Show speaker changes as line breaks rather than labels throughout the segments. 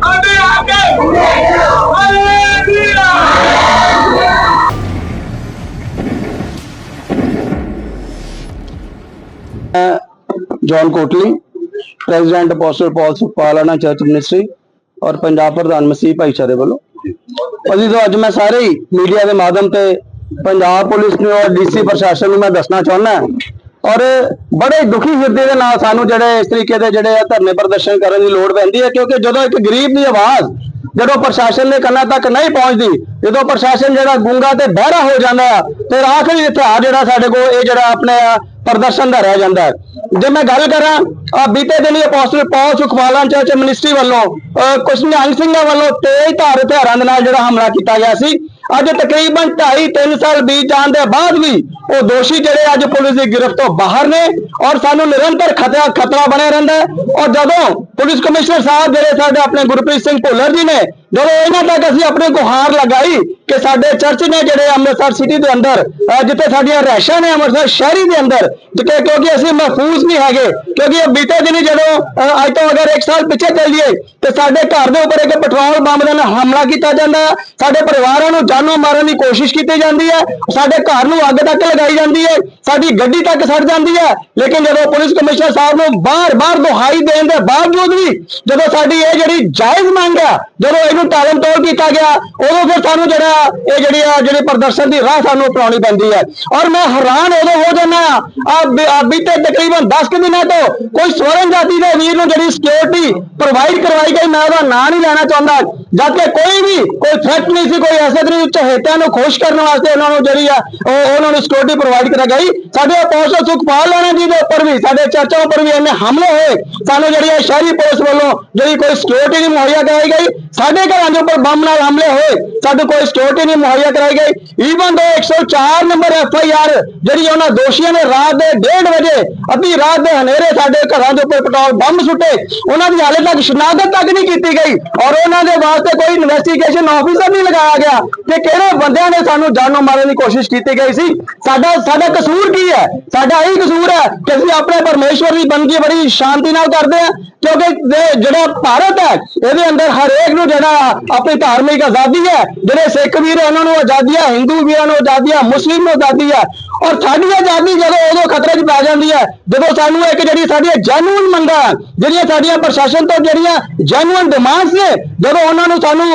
ਆਗੇ ਆਗੇ ਆਲੇ ਵੀਰਾ
John Kotli president apostle Paul ਸੁਖਪਾਲਾਣਾ church ministry ਔਰ ਪੰਜਾਬ ਪ੍ਰਧਾਨ ਮਸੀਹ ਭਾਈਚਾਰੇ ਵੱਲੋਂ ਅਸੀਂ ਤੋਂ ਅੱਜ ਮੈਂ ਸਾਰੇ ਹੀ ਮੀਡੀਆ ਦੇ ਮਾਧਿਅਮ ਤੇ ਪੰਜਾਬ ਪੁਲਿਸ ਨੂੰ ਔਰ ਡੀਸੀ ਪ੍ਰਸ਼ਾਸਨ ਨੂੰ ਮੈਂ ਦੱਸਣਾ ਚਾਹੁੰਦਾ ਔਰ ਬੜੇ ਦੁਖੀ ਹਿਰਦੇ ਦੇ ਨਾਲ ਸਾਨੂੰ ਜਿਹੜੇ ਇਸ ਤਰੀਕੇ ਦੇ ਜਿਹੜੇ ਆ ਧਰਨੇ ਪ੍ਰਦਰਸ਼ਨ ਕਰਨ ਦੀ ਲੋੜ ਪੈਂਦੀ ਹੈ, ਕਿਉਂਕਿ ਜਦੋਂ ਇੱਕ ਗਰੀਬ ਦੀ ਆਵਾਜ਼ ਜਦੋਂ ਪ੍ਰਸ਼ਾਸਨ ਦੇ ਕੰਨਾਂ ਤੱਕ ਨਹੀਂ ਪਹੁੰਚਦੀ, ਜਦੋਂ ਪ੍ਰਸ਼ਾਸਨ ਜਿਹੜਾ ਗੂੰਗਾ ਤੇ ਬਹਿਰਾ ਹੋ ਜਾਂਦਾ ਆ ਫਿਰ ਆਖਰੀ ਹਥਿਆਰ ਜਿਹੜਾ ਸਾਡੇ ਕੋਲ ਇਹ ਜਿਹੜਾ ਆਪਣੇ ਆ ਪ੍ਰਦਰਸ਼ਨ ਦਾ ਰਹਿ ਜਾਂਦਾ ਹੈ। ਜੇ ਮੈਂ ਗੱਲ ਕਰਾਂ ਆ ਬੀਤੇ ਦਿਨੀ ਅਪੋਸਟਲ ਪੌਲ ਸੁਖਵਾਲਾ ਚਰਚ ਮਿਨਿਸਟਰੀ ਵੱਲੋਂ, ਅਹ ਕੁਝ ਨਿਹੰਗ ਸਿੰਘਾਂ ਵੱਲੋਂ ਤੇਜ਼ ਧਾਰ ਹਥਿਆਰਾਂ ਦੇ ਨਾਲ ਜਿਹੜਾ ਹਮਲਾ ਕੀਤਾ ਗਿਆ ਸੀ ਅੱਜ ਤਕਰੀਬਨ 2.5 3 ਸਾਲ ਬੀਤ ਜਾਣ ਦੇ ਬਾਅਦ ਵੀ ਉਹ ਦੋਸ਼ੀ ਜਿਹੜੇ ਅੱਜ ਪੁਲਿਸ ਦੀ ਗ੍ਰਿਫਤ ਤੋਂ ਬਾਹਰ ਨੇ ਔਰ ਸਾਨੂੰ ਨਿਰੰਤਰ ਖਤਰਾ ਖਤਰਾ ਬਣਿਆ ਰਹਿੰਦਾ ਔਰ ਜਦੋਂ ਪੁਲਿਸ ਕਮਿਸ਼ਨਰ ਸਾਹਿਬ ਜਿਹੜੇ ਸਾਡੇ ਆਪਣੇ ਗੁਰਪ੍ਰੀਤ ਸਿੰਘ ਭੁੱਲਰ ਜੀ ਨੇ ਜਦੋਂ ਇਹਨਾਂ ਤੱਕ ਅਸੀਂ ਆਪਣੀ ਗੁਹਾਰ ਲਗਾਈ ਕਿ ਸਾਡੇ ਚਰਚ ਨੇ ਜਿਹੜੇ ਅੰਮ੍ਰਿਤਸਰ ਸਿਟੀ ਦੇ ਅੰਦਰ ਜਿੱਥੇ ਸਾਡੀਆਂ ਰਹਿਸ਼ਾਂ ਨੇ ਅੰਮ੍ਰਿਤਸਰ ਸ਼ਹਿਰੀ ਦੇ ਅੰਦਰ, ਜਿੱਥੇ ਕਿਉਂਕਿ ਅਸੀਂ ਮਹਿਫੂਜ਼ ਨਹੀਂ ਹੈਗੇ, ਕਿਉਂਕਿ ਇਹ ਬੀਤੇ ਦਿਨੀ ਜਦੋਂ ਅੱਜ ਤੋਂ ਅਗਰ 1 ਸਾਲ ਪਿੱਛੇ ਚੱਲ ਜਾਈਏ, ਤੇ ਸਾਡੇ ਘਰ ਦੇ ਉੱਪਰ ਇੱਕ ਪੈਟਰੋਲ ਬੰਬ ਦੇ ਨਾਲ ਹਮਲਾ ਕੀਤਾ ਜਾਂਦਾ ਹੈ, ਸਾਡੇ ਪਰਿਵਾਰਾਂ ਨੂੰ ਜਾਨੋਂ ਮਾਰਨ ਦੀ ਕੋਸ਼ਿਸ਼ ਕੀਤੀ ਜਾਂਦੀ ਹੈ, ਸਾਡੇ ਘਰ ਨੂੰ ਅੱਗ ਤੱਕ ਲਗਾਈ ਜਾਂਦੀ ਹੈ, ਸਾਡੀ ਗੱਡੀ ਤੱਕ ਸੜ ਜਾਂਦੀ ਹੈ, ਲੇਕਿਨ ਜਦੋਂ ਪੁਲਿਸ ਕਮਿਸ਼ਨਰ ਸਾਹਿਬ ਨੂੰ ਬਾਰ-ਬਾਰ ਦੁਹਾਈ ਦੇਣ ਦੇ ਬਾਵਜੂਦ ਵੀ ਜਦੋਂ ਸਾਡੀ ਇਹ ਜਿਹੜੀ ਜਾਇਜ਼ ਮੰਗ ਹੈ, ਜਦੋਂ ਇਹਨੂੰ ਟਾਲਮ ਟੋਲ ਕੀਤਾ ਗਿਆ, ਉਦੋਂ ਫਿਰ ਸਾਨੂੰ ਜਿਹੜਾ ਇਹ ਜਿਹੜੀ ਆ, ਜਿਹੜੇ ਪ੍ਰਦਰਸ਼ਨ ਦੀ ਰਾਹ ਸਾਨੂੰ ਅਪਣਾਉਣੀ ਪੈਂਦੀ ਹੈ ਔਰ ਮੈਂ ਹੈਰਾਨ ਉਦੋਂ ਹੋ ਜਾਂਦਾ ਆ ਬੀਤੇ ਤਕਰੀਬਨ 10 ਕੁ ਦਿਨਾਂ ਤੋਂ ਕੋਈ ਸਵਰਨ ਜਾਤੀ ਦੇ ਵੀਰ ਨੂੰ ਜਿਹੜੀ ਸਿਕਿਉਰਿਟੀ ਪ੍ਰੋਵਾਈਡ ਕਰਵਾਈ ਗਈ, ਮੈਂ ਉਹਦਾ ਨਾਂ ਨਹੀਂ ਲੈਣਾ ਚਾਹੁੰਦਾ। ਜਦ ਕਿ ਕੋਈ ਵੀ, ਕੋਈ ਥ੍ਰੈਟ ਨਹੀਂ ਸੀ, ਕੋਈ ਐਸੇ ਤਰੀਕੇ ਚਹੇਤਿਆਂ ਨੂੰ ਖੁਸ਼ ਕਰਨ ਵਾਸਤੇ ਉਹਨਾਂ ਨੂੰ ਜਿਹੜੀ ਆ, ਉਹ, ਉਹਨਾਂ ਨੂੰ ਸਿਕਿਉਰਿਟੀ ਪ੍ਰੋਵਾਈਡ ਕਰਾ ਗਈ ਸਾਡੇ ਅਪੋਸਟਲ ਸੁਖਪਾਲ ਲਾਣਾ ਜੀ ਦੇ ਉੱਪਰ ਵੀ, ਸਾਡੇ ਚਰਚਾਂ ਉੱਪਰ ਵੀ ਇੰਨੇ ਹਮਲੇ ਹੋਏ। ਸਾਨੂੰ ਜਿਹੜੀ ਆ ਸ਼ਹਿਰੀ ਪੁਲਿਸ ਵੱਲੋਂ ਜਿਹੜੀ ਕੋਈ ਸਿਕਿਉਰਿਟੀ ਨਹੀਂ ਮੁਹੱਈਆ ਕਰਾਈ ਗਈ। ਸਾਡੇ ਘਰਾਂ ਦੇ ਉੱਪਰ ਬੰਬ ਨਾਲ ਹਮਲੇ ਹੋਏ ਕੋਈ ਸਿਕਿਉਰਿਟੀ ਨਹੀਂ ਮੁਹੱਈਆ ਕਰਾਈ ਗਈ। ਈਵਨ ਦੋ 104 ਨੰਬਰ ਐਫ ਆਈ ਆਰ ਜਿਹੜੀ ਉਹਨਾਂ ਦੋਸ਼ੀਆਂ ਨੇ ਰਾਤ ਦੇ 1:30 ਵਜੇ ਅੱਧੀ ਰਾਤ ਦੇ ਹਨੇਰੇ ਸਾਡੇ ਘਰਾਂ ਦੇ ਉੱਪਰ ਪੈਟਰੋਲ ਬੰਬ ਸੁੱਟੇ। ਉਹਨਾਂ ਦੀ ਹਾਲੇ ਤੱਕ ਸ਼ਨਾਖਤ ਤੱਕ ਨਹੀਂ ਕੀਤੀ ਗਈ ਔਰ ਉਹਨਾਂ ਦੇ ਵਾਸਤੇ ਕੋਈ ਇਨਵੈਸਟੀਗੇਸ਼ਨ ਆਫੀਸਰ ਨਹੀਂ ਲਗਾਇਆ ਗਿਆ ਕਿ ਕਿਹੜੇ ਬੰਦਿਆਂ ਨੇ ਸਾਨੂੰ ਜਾਨੋਂ ਮਾਰਨ ਦੀ ਕੋਸ਼ਿਸ਼ ਕੀਤੀ ਗਈ ਸੀ। ਸਾਡਾ ਸਾਡਾ ਕਸੂਰ ਕੀ ਹੈ? ਸਾਡਾ ਇਹੀ ਕਸੂਰ ਹੈ ਕਿ ਅਸੀਂ ਆਪਣੇ ਪਰਮੇਸ਼ਵਰ ਦੀ ਬੰਦਗੀ ਬੜੀ ਸ਼ਾਂਤੀ ਨਾਲ ਕਰਦੇ ਹਾਂ, ਕਿਉਂਕਿ ਜਿਹੜਾ ਭਾਰਤ ਹੈ, ਇਹਦੇ ਅੰਦਰ ਹਰੇਕ ਨੂੰ ਜਿਹੜਾ ਆਪਣੀ ਧਾਰਮਿਕ ਆਜ਼ਾਦੀ ਹੈ ਜਿਹੜੇ ਸਿੱਖ ਵੀਰ ਉਹਨਾਂ ਨੂੰ ਆਜ਼ਾਦੀ ਹੈ ਹਿੰਦੂ ਵੀਰਾਂ ਨੂੰ ਆਜ਼ਾਦੀ ਆ, ਮੁਸਲਿਮ ਨੂੰ ਆਜ਼ਾਦੀ ਹੈ ਔਰ ਸਾਡੀ ਆਜ਼ਾਦੀ ਜਦੋਂ ਉਦੋਂ ਖਤਰੇ 'ਚ ਪੈ ਜਾਂਦੀ ਹੈ, ਜਦੋਂ ਸਾਨੂੰ ਇੱਕ ਜਿਹੜੀ ਸਾਡੀਆਂ ਜੈਨੂਇਨ ਮੰਗਾਂ, ਜਿਹੜੀਆਂ ਸਾਡੀਆਂ ਪ੍ਰਸ਼ਾਸਨ ਤੋਂ ਜਿਹੜੀਆਂ ਜੈਨੂਇਨ ਡਿਮਾਂਡਸ ਨੇ, ਜਦੋਂ ਉਹਨਾਂ ਨੂੰ ਸਾਨੂੰ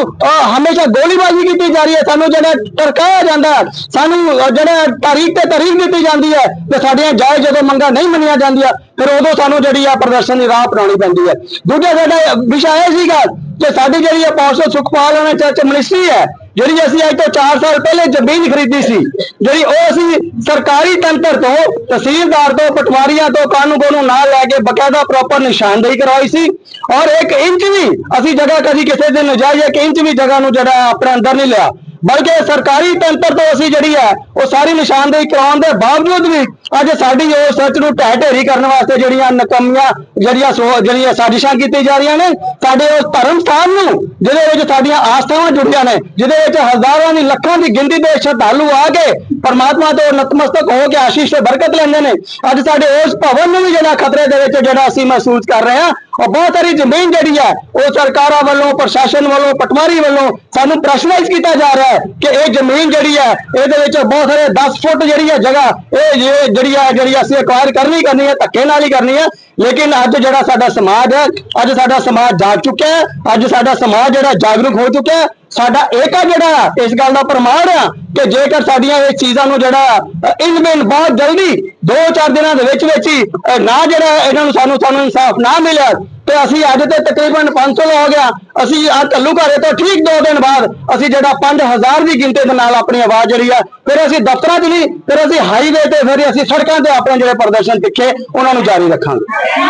ਹਮੇਸ਼ਾ ਗੋਲੀਬਾਜ਼ੀ ਕੀਤੀ ਜਾ ਰਹੀ ਹੈ, ਸਾਨੂੰ ਜਿਹੜਾ ਟਰਕਾਇਆ ਜਾਂਦਾ, ਸਾਨੂੰ ਜਿਹੜਾ ਤਾਰੀਖ ਤੇ ਤਾਰੀਖ ਦਿੱਤੀ ਜਾਂਦੀ ਹੈ, ਤੇ ਸਾਡੀਆਂ ਜਾਇਜ਼ ਜਦੋਂ ਮੰਗਾਂ ਨਹੀਂ ਮੰਨੀਆਂ ਜਾਂਦੀਆਂ ਫਿਰ ਉਦੋਂ ਸਾਨੂੰ ਜਿਹੜੀ ਆ ਪ੍ਰਦਰਸ਼ਨ ਦੀ ਰਾਹ ਅਪਣਾਉਣੀ ਪੈਂਦੀ ਹੈ। ਦੂਜਾ ਸਾਡਾ ਵਿਸ਼ਾ ਇਹ ਸੀਗਾ ਕਿ ਸਾਡੀ ਜਿਹੜੀ ਅਪੋਸਟਲ ਸੁਖਪਾਲ ਉਹਨਾਂ ਚਰਚ ਮਿਨਿਸਟਰੀ ਹੈ, ਜਿਹੜੀ ਅਸੀਂ ਅੱਜ ਤੋਂ 4 ਸਾਲ ਪਹਿਲੇ ਜ਼ਮੀਨ ਖਰੀਦੀ ਸੀ, ਜਿਹੜੀ ਉਹ ਅਸੀਂ ਸਰਕਾਰੀ ਤੰਤਰ ਤੋਂ, ਤਹਿਸੀਲਦਾਰ ਤੋਂ, ਪਟਵਾਰੀਆਂ ਤੋਂ ਕਾਨੂੰਗੋ ਨੂੰ ਨਾਲ ਲੈ ਕੇ ਬਕਾਇਦਾ ਪ੍ਰੋਪਰ ਨਿਸ਼ਾਨਦੇਹੀ ਕਰਵਾਈ ਸੀ। ਔਰ ਇੱਕ ਇੰਚ ਵੀ ਅਸੀਂ ਜਗ੍ਹਾ ਕਦੀ ਕਿਸੇ ਦੇ ਨਜਾਇਜ਼ ਇੱਕ ਇੰਚ ਵੀ ਜਗ੍ਹਾ ਨੂੰ ਜਿਹੜਾ ਆਪਣੇ ਅੰਦਰ ਨਹੀਂ ਲਿਆ। ਬਲਕਿ ਸਰਕਾਰੀ ਤੰਤਰ ਤੋਂ ਅਸੀਂ ਜਿਹੜੀ ਹੈ ਉਹ ਸਾਰੀ ਨਿਸ਼ਾਨਦੇਹੀ ਕਰਾਉਣ ਦੇ ਬਾਵਜੂਦ ਵੀ ਅੱਜ ਸਾਡੀ ਉਸ ਸੱਚ ਨੂੰ ਢਹਿ ਢੇਰੀ ਕਰਨ ਵਾਸਤੇ ਜਿਹੜੀਆਂ ਨਕਮੀਆਂ, ਜਿਹੜੀਆਂ ਸੋ- ਜਿਹੜੀਆਂ ਸਾਜ਼ਿਸ਼ਾਂ ਕੀਤੀ ਜਾ ਰਹੀਆਂ ਨੇ, ਸਾਡੇ ਉਸ ਧਰਮ ਸਥਾਨ ਨੂੰ, ਜਿਹਦੇ ਵਿੱਚ ਸਾਡੀਆਂ ਆਸਥਾਵਾਂ ਜੁੜੀਆਂ ਨੇ, ਜਿਹਦੇ ਵਿੱਚ ਹਜ਼ਾਰਾਂ ਦੀ ਲੱਖਾਂ ਦੀ ਗਿਣਤੀ ਦੇ ਸ਼ਰਧਾਲੂ ਆ ਕੇ ਪਰਮਾਤਮਾ ਤੋਂ ਨਤਮਸਤਕ ਹੋ ਕੇ ਆਸ਼ੀਸ਼ ਤੇ ਬਰਕਤ ਲੈਂਦੇ ਨੇ। ਅੱਜ ਸਾਡੇ ਉਸ ਭਵਨ ਨੂੰ ਵੀ ਜਿਹੜਾ ਖਤਰੇ ਦੇ ਵਿੱਚ ਜਿਹੜਾ ਅਸੀਂ ਮਹਿਸੂਸ ਕਰ ਰਹੇ ਹਾਂ ਔਰ ਬਹੁਤ ਸਾਰੀ ਜ਼ਮੀਨ ਜਿਹੜੀ ਹੈ, ਉਹ ਸਰਕਾਰਾਂ ਵੱਲੋਂ, ਪ੍ਰਸ਼ਾਸਨ ਵੱਲੋਂ, ਪਟਵਾਰੀ ਵੱਲੋਂ ਸਾਨੂੰ ਪ੍ਰੈਸ਼ਰਾਈਜ਼ ਕੀਤਾ ਜਾ ਰਿਹਾ ਹੈ ਕਿ ਇਹ ਜ਼ਮੀਨ ਜਿਹੜੀ ਹੈ, ਇਹਦੇ ਵਿੱਚ ਬਹੁਤ ਸਾਰੇ 10 ਫੁੱਟ ਜਿਹੜੀ ਹੈ ਜਗ੍ਹਾ, ਇਹ ਜਿਹੜੀ ਹੈ ਜਿਹੜੀ ਅਸੀਂ ਅਕਵਾਇਰ ਕਰਨੀ ਕਰਨੀ ਹੈ ਧੱਕੇ ਨਾਲ ਹੀ ਕਰਨੀ ਹੈ ਲੇਕਿਨ ਅੱਜ ਜਿਹੜਾ ਸਾਡਾ ਸਮਾਜ ਹੈ, ਅੱਜ ਸਾਡਾ ਸਮਾਜ ਜਾਗ ਚੁੱਕਿਆ ਹੈ, ਅੱਜ ਸਾਡਾ ਸਮਾਜ ਜਿਹੜਾ ਜਾਗਰੂਕ ਹੋ ਚੁੱਕਿਆ ਹੈ ਸਾਡਾ ਏਕਾ ਜਿਹੜਾ ਇਸ ਗੱਲ ਦਾ ਪ੍ਰਮਾਣ ਆ ਕਿ ਜੇਕਰ ਸਾਡੀਆਂ ਇਹ ਚੀਜ਼ਾਂ ਨੂੰ ਜਿਹੜਾ ਇਨਮੇਨ ਬਹੁਤ ਜਲਦੀ 2-4 ਦਿਨਾਂ ਦੇ ਵਿੱਚ ਵਿੱਚ ਹੀ ਨਾ ਜਿਹੜਾ ਇਹਨਾਂ ਨੂੰ ਸਾਨੂੰ ਸਾਨੂੰ ਇਨਸਾਫ ਨਾ ਮਿਲਿਆ, ਤੇ ਅਸੀਂ ਅੱਜ ਤੇ ਤਕਰੀਬਨ 500 ਹੋ ਗਿਆ, ਅਸੀਂ ਆ ਕੱਲੂ ਘਰੇ ਤੋਂ ਠੀਕ 2 ਦਿਨ ਬਾਅਦ ਅਸੀਂ ਜਿਹੜਾ 5000 ਦੀ ਗਿਣਤੀ ਦੇ ਨਾਲ ਆਪਣੀ ਆਵਾਜ਼ ਜਿਹੜੀ ਆ, ਫਿਰ ਅਸੀਂ ਦਫ਼ਤਰਾਂ 'ਚ ਨਹੀਂ, ਫਿਰ ਅਸੀਂ ਹਾਈਵੇ ਤੇ ਫਿਰ ਅਸੀਂ ਸੜਕਾਂ ਤੇ ਆਪਣੇ ਜਿਹੜੇ ਪ੍ਰਦਰਸ਼ਨ ਤਿੱਖੇ ਉਹਨਾਂ ਨੂੰ ਜਾਰੀ ਰੱਖਾਂਗੇ।